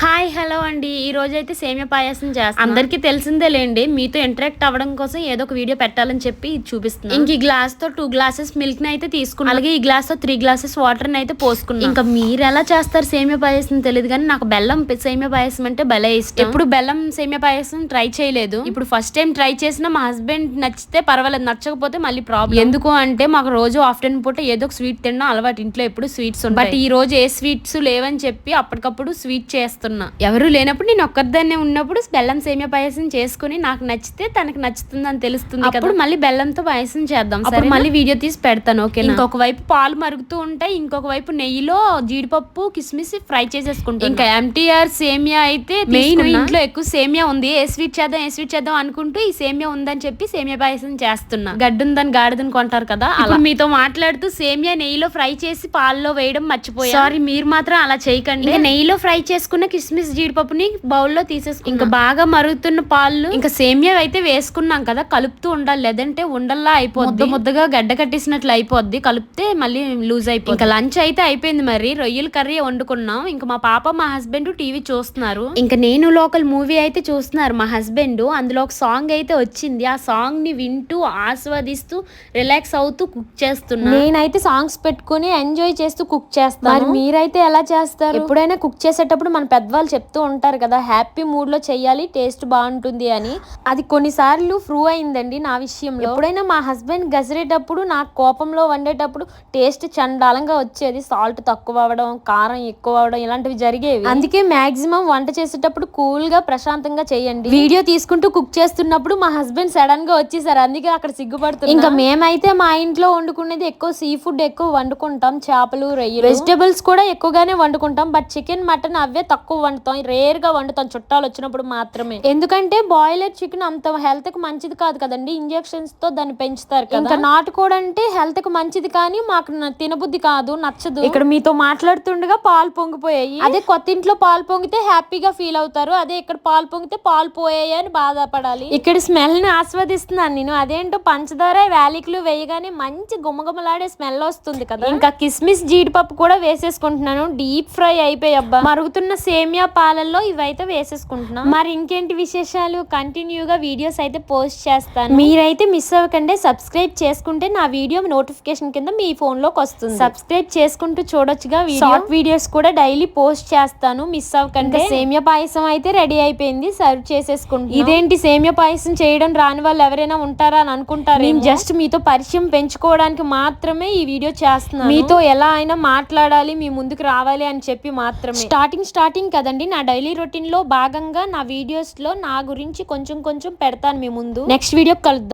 Hi hello అండి. ఈ రోజు అయితే సేమియా పాయసం చేస్తాం అందరికీ తెలిసిందే లేండి మీతో ఇంటరాక్ట్ అవ్వడం కోసం ఏదో ఒక వీడియో పెట్టాలని చెప్పి చూపిస్తున్నాను ఇంక ఈ గ్లాస్తో టూ గ్లాసెస్ మిల్క్ని అయితే తీసుకున్నాను అలాగే ఈ గ్లాస్తో త్రీ గ్లాసెస్ వాటర్ని అయితే పోసుకున్నాను ఇంకా మీరు ఎలా చేస్తారు సేమియా పాయసం తెలియదు కానీ నాకు బెల్లం సేమియా పాయసం అంటే భలే ఇష్టం. ఎప్పుడు బెల్లం సేమియా పాయసం ట్రై చేయలేదు. ఇప్పుడు ఫస్ట్ టైం ట్రై చేసిన మా హస్బెండ్ నచ్చితే పర్వాలేదు నచ్చకపోతే మళ్ళీ ప్రాబ్లం. ఎందుకు అంటే మాకు రోజు ఆఫ్టర్నూన్ పూట ఏదో ఒక స్వీట్ తినడం అలవాటు. ఇంట్లో ఎప్పుడు స్వీట్స్ బట్ ఈ రోజు ఏ స్వీట్స్ లేవని చెప్పి అప్పటికప్పుడు స్వీట్ చేస్తున్నా. ఎవరు లేనప్పుడు నేను ఒక్కరిదాన్నే ఉన్నప్పుడు బెల్లం సేమియా పాయసం చేసుకుని నాకు నచ్చితే తనకి నచ్చుతుంది అని తెలుస్తుంది అప్పుడు మళ్ళీ బెల్లంతో పాయసం చేద్దాం సరే మళ్ళీ వీడియో తీసి పెడతాను ఓకే ఇంకొక వైపు పాలు మరుగుతూ ఉంటాయి ఇంకొక వైపు నెయ్యిలో జీడిపప్పు కిస్మిస్ ఫ్రై చేసేసుకుంటాం ఇంకా ఎంటీఆర్ సేమియా అయితే మెయిన్ ఇంట్లో ఎక్కువ సేమియా ఉంది. ఏ స్వీట్ చేద్దాం ఏ స్వీట్ చేద్దాం అనుకుంటూ ఈ సేమియా ఉందని చెప్పి సేమియా పాయసం చేస్తున్నా. గడ్డుందని గాడిదని కొంటారు కదా అలా. మీతో మాట్లాడుతూ సేమియా నెయ్యిలో ఫ్రై చేసి పాలలో వేయడం మర్చిపోయా. సారీ మీరు మాత్రం అలా చేయకండి. నెయ్యిలో ఫ్రై చేసుకున్న కిస్మిస్ జీడిపప్పుని బౌల్లో తీసేసుకు ఇంకా బాగా మరుగుతున్న పాలు ఇంకా సేమియా అయితే వేసుకున్నాం కదా కలుపుతూ ఉండాలి. లేదంటే ఉండల్లా అయిపోద్ది. ముద్దగా గడ్డ కట్టేసినట్లు అయిపోద్ది. కలిపితే మళ్ళీ లూజ్ అయిపోద్ది. ఇంకా లంచ్ అయితే అయిపోయింది మరి. రొయ్యల కర్రీ వండుకున్నాం. ఇంకా మా పాప మా హస్బెండ్ టీవీ చూస్తున్నారు. ఇంకా నేను లోకల్ మూవీ అయితే చూస్తున్నారు మా హస్బెండ్. అందులో ఒక సాంగ్ అయితే వచ్చింది. ఆ సాంగ్ని వింటూ ఆస్వాదిస్తూ రిలాక్స్ అవుతూ కుక్ చేస్తున్నా. నేనైతే సాంగ్స్ పెట్టుకుని ఎంజాయ్ చేస్తూ కుక్ చేస్తాను. మరి మీరైతే ఎలా చేస్తారు? ఎప్పుడైనా కుక్ చేసేటప్పుడు మన పెద్దవాళ్ళు చెప్తూ ఉంటారు కదా హ్యాపీ మూడ్లో చెయ్యాలి టేస్ట్ బాగుంటుంది అని. అది కొన్నిసార్లు ప్రూవ్ అయిందండి నా విషయంలో. ఎప్పుడైనా మా హస్బెండ్ గసిరేటప్పుడు నాకు కోపంలో వండేటప్పుడు టేస్ట్ చండాలంగా వచ్చేది. సాల్ట్ తక్కువ అవ్వడం కారం ఎక్కువ అవ్వడం ఇలాంటివి జరిగేవి. అందుకే మాక్సిమం వంట చేసేటప్పుడు కూల్గా ప్రశాంతంగా చేయండి వీడియో తీసుకుంటూ కుక్ చేస్తున్నప్పుడు మా హస్బెండ్ సడన్గా వచ్చేసారు. అందుకే అక్కడ సిగ్గుపడుతుంది ఇంకా మేమైతే మా ఇంట్లో వండుకునేది ఎక్కువ సీ ఫుడ్ ఎక్కువ వండుకుంటాం. చేపలు రొయ్యలు. వెజిటబుల్స్ కూడా ఎక్కువగానే వండుకుంటాం. బట్ చికెన్ మటన్ అవే తక్కువ వండుతాం రేర్గా వండుతాం చుట్టాలు వచ్చినప్పుడు మాత్రమే. ఎందుకంటే బాయిలర్ చికెన్ అంత హెల్త్కి మంచిది కాదు కదండి. ఇంజెక్షన్స్తో దాన్ని పెంచుతారు కదా. ఇంకా నాటుకోడి అంటే హెల్త్కి మంచిది కానీ మాకు తినబుద్ధి కాదు నచ్చదు. ఇక్కడ మీతో మాట్లాడుతుండగా పాలు పొంగిపోయాయి. అదే కొత్త ఇంట్లో పాలు పొంగితే హ్యాపీగా ఫీల్ అవుతారు. అదే ఇక్కడ పాలు పొంగితే పాలు పోయాయి అని బాధపడాలి. ఇక్కడ స్మెల్ని ఆస్వాదిస్తున్నాను నేను. అదేంటో పంచదార వేలికలు వేయగానే మంచి గుమగుమలాడే స్మెల్ వస్తుంది కదా. ఇంకా కిస్మిస్ జీడిపప్పు కూడా వేసేసుకుంటున్నాను. డీప్ ఫ్రై అయిపోయి అబ్బా. మరుగుతున్న సేమియా పాలల్లో ఇవైతే వేసేసుకుంటున్నాం. మరి ఇంకేంటి విశేషాలు? కంటిన్యూగా వీడియోస్ అయితే పోస్ట్ చేస్తాను. మీరైతే మిస్ అవ్వకండి. సబ్స్క్రైబ్ చేసుకుంటే నా వీడియో నోటిఫికేషన్ కింద మీ ఫోన్లోకి వస్తుంది. సబ్స్క్రైబ్ చేసుకుంటూ చూడొచ్చుగా షార్ట్ వీడియోస్ కూడా డైలీ పోస్ట్ చేస్తాను. మిస్ అవ్వకండి. సేమియా పాయసం అయితే రెడీ అయిపోయింది. సర్వ్ చేసేసుకుంటాను ఇదేంటి సేమియా పాయసం చేయడం రాని వాళ్ళు ఎవరైనా ఉంటారా అని అనుకుంటారు నేను జస్ట్ మీతో పరిచయం పెంచుకోవడానికి మాత్రమే ఈ వీడియో చేస్తున్నాను. మీతో ఎలా అయినా మాట్లాడాలి మీ ముందుకు రావాలి అని చెప్పి మాత్రమే. స్టార్టింగ్ స్టార్టింగ్ కదండి. నా డైలీ రొటీన్లో భాగంగా నా వీడియోస్లో నా గురించి కొంచెం కొంచెం పెడతాను మీ ముందు. నెక్స్ట్ వీడియో కలుద్దాం.